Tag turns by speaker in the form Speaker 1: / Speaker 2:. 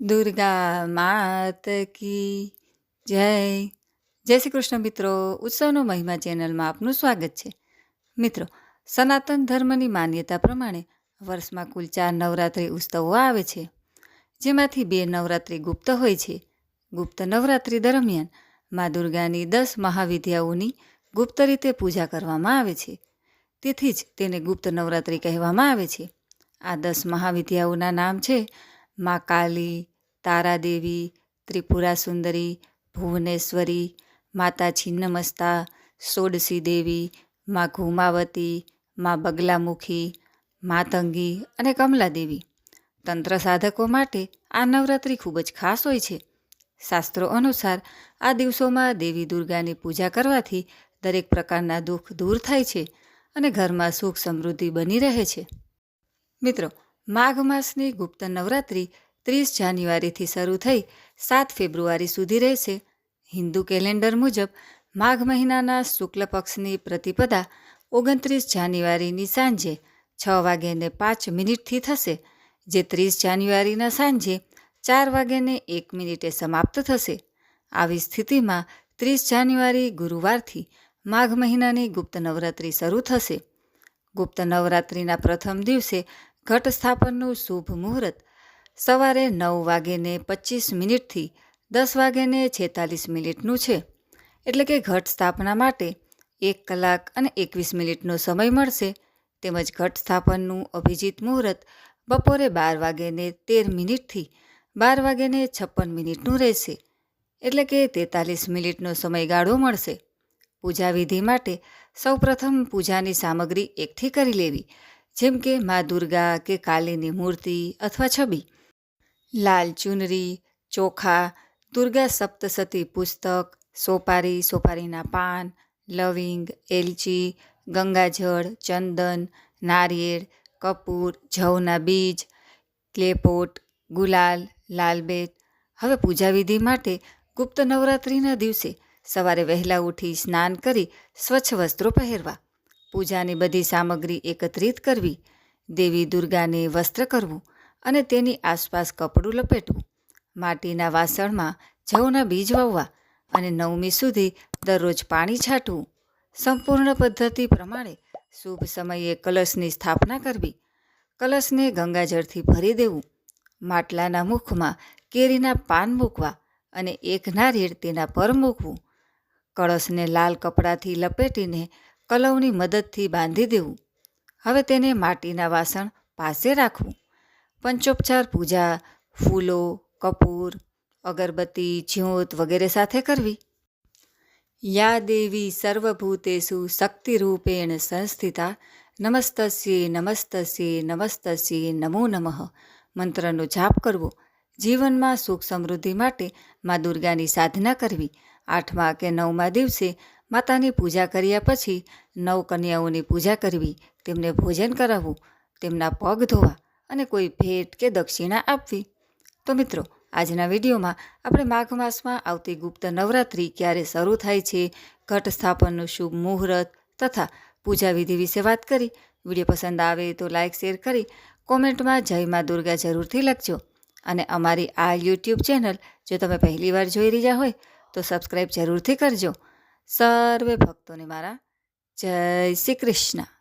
Speaker 1: દુર્ગા માત કી જય જય શ્રી કૃષ્ણ મિત્રો ઉત્સવનો મહિમા ચેનલમાં આપનું સ્વાગત છે। મિત્રો, સનાતન ધર્મની માન્યતા પ્રમાણે વર્ષમાં કુલ ચાર નવરાત્રિ ઉત્સવો આવે છે, જેમાંથી બે નવરાત્રિ ગુપ્ત હોય છે। ગુપ્ત નવરાત્રિ દરમિયાન મા દુર્ગાની દસ મહાવિદ્યાઓની ગુપ્ત રીતે પૂજા કરવામાં આવે છે, તેથી જ તેને ગુપ્ત નવરાત્રિ કહેવામાં આવે છે। આ દસ મહાવિદ્યાઓના નામ છે, મા કાલી તારાદેવી, ત્રિપુરા સુંદરી, ભુવનેશ્વરી માતા છિન્નમસ્તા સોડસી દેવી, મા ઘુમાવતી, મા બગલામુખી માતંગી અને કમલાદેવી. તંત્ર સાધકો માટે આ નવરાત્રિ ખૂબ જ ખાસ હોય છે. શાસ્ત્રો અનુસાર આ દિવસોમાં દેવી દુર્ગાની પૂજા કરવાથી દરેક પ્રકારના દુઃખ દૂર થાય છે અને ઘરમાં સુખ સમૃદ્ધિ બની રહે છે. મિત્રો, માઘ માસની ગુપ્ત નવરાત્રિ ત્રીસ જાન્યુઆરીથી શરૂ થઈ સાત ફેબ્રુઆરી સુધી રહેશે. હિન્દુ કેલેન્ડર મુજબ માઘ મહિનાના શુક્લ પક્ષની પ્રતિપદા ઓગણત્રીસ જાન્યુઆરીની સાંજે છ વાગ્યાને પાંચ મિનિટથી થશે, જે ત્રીસ જાન્યુઆરીના સાંજે ચાર વાગ્યાને એક મિનિટે સમાપ્ત થશે. આવી સ્થિતિમાં ત્રીસ જાન્યુઆરી ગુરુવારથી માઘ મહિનાની ગુપ્ત નવરાત્રિ શરૂ થશે. ગુપ્ત નવરાત્રિના પ્રથમ દિવસે ઘટ સ્થાપનનું શુભ મુહૂર્ત સવારે નવ વાગેને પચીસ મિનિટથી દસ વાગેને છેતાલીસ મિનિટનું છે. એટલે કે ઘટ સ્થાપના માટે એક કલાક અને એકવીસ મિનિટનો સમય મળશે. તેમજ ઘટ સ્થાપનનું અભિજીત મુહૂર્ત બપોરે બાર વાગ્યાને તેર મિનિટથી બાર વાગ્યાને છપ્પન મિનિટનું રહેશે. એટલે કે તેતાલીસ મિનિટનો સમયગાળો મળશે. પૂજા વિધિ માટે સૌપ્રથમ પૂજાની સામગ્રી એકઠી કરી લેવી. જેમ કે મા દુર્ગા કે કાલીની મૂર્તિ અથવા છબી. લાલ ચુનરી, ચોખા, દુર્ગા સપ્તસતી પુસ્તક, સોપારી, સોપારીના પાન, લવિંગ, એલચી, ગંગાજળ, ચંદન, નારિયેળ, કપૂર, જવના બીજ, ક્લેપોટ, ગુલાલ, લાલબેટ. હવે પૂજા વિધિ માટે ગુપ્ત નવરાત્રિના દિવસે સવારે વહેલા ઉઠી સ્નાન કરી સ્વચ્છ વસ્ત્રો પહેરવા, પૂજાની બધી સામગ્રી એકત્રિત કરવી, દેવી દુર્ગાને વસ્ત્ર કરવું અને તેની આસપાસ કપડું લપેટવું, માટીના વાસણમાં જવના બીજ વાવવા અને નવમી સુધી દરરોજ પાણી છાંટવું. સંપૂર્ણ પદ્ધતિ પ્રમાણે શુભ સમયે કલશની સ્થાપના કરવી, કલશને ગંગાજળથી ભરી દેવું, માટલાના મુખમાં કેરીના પાન મૂકવા અને એક નારિયેળ તેના પર મૂકવું, કળશને લાલ કપડાથી લપેટીને કલવની મદદથી બાંધી દેવું. હવે તેને માટીના વાસણ પાસે રાખવું. પંચોપચાર, પૂજા, ફૂલો, કપૂર, અગરબત્તી જ્યોત વગેરે સાથે કરવી. યા દેવી સર્વભૂતેષુ શક્તિરૂપેણ સંસ્થિતા, નમસ્તસ્યે નમસ્તસ્યે નમસ્તસ્યે, નમો નમઃ. મંત્રનો જાપ કરવો. જીવનમાં સુખ સમૃદ્ધિ માટે મા દુર્ગાની સાધના કરવી. આઠમા કે નવમા દિવસે માતાની પૂજા કર્યા પછી નવ કન્યાઓની પૂજા કરવી. તેમને ભોજન કરાવવું. તેમના પગ ધોવા. અને કોઈ ભેટ કે દક્ષિણા આપવી. તો મિત્રો, આજના વિડીયોમાં આપણે માઘ માસમાં આવતી ગુપ્ત નવરાત્રિ ક્યારે શરૂ થાય છે ઘટ સ્થાપનનું શુભ મુહૂર્ત તથા પૂજા વિધિ વિશે વાત કરી. વીડિયો પસંદ આવે તો લાઇક શેર કરી, કોમેન્ટમાં જય મા દુર્ગા જરૂરથી લખજો. અને અમારી આ યુટ્યુબ ચેનલ જો તમે પહેલીવાર જોઈ રહ્યા હોય, તો સબસ્ક્રાઈબ જરૂરથી કરજો. સર્વે ભક્તોને મારા જય શ્રી કૃષ્ણ.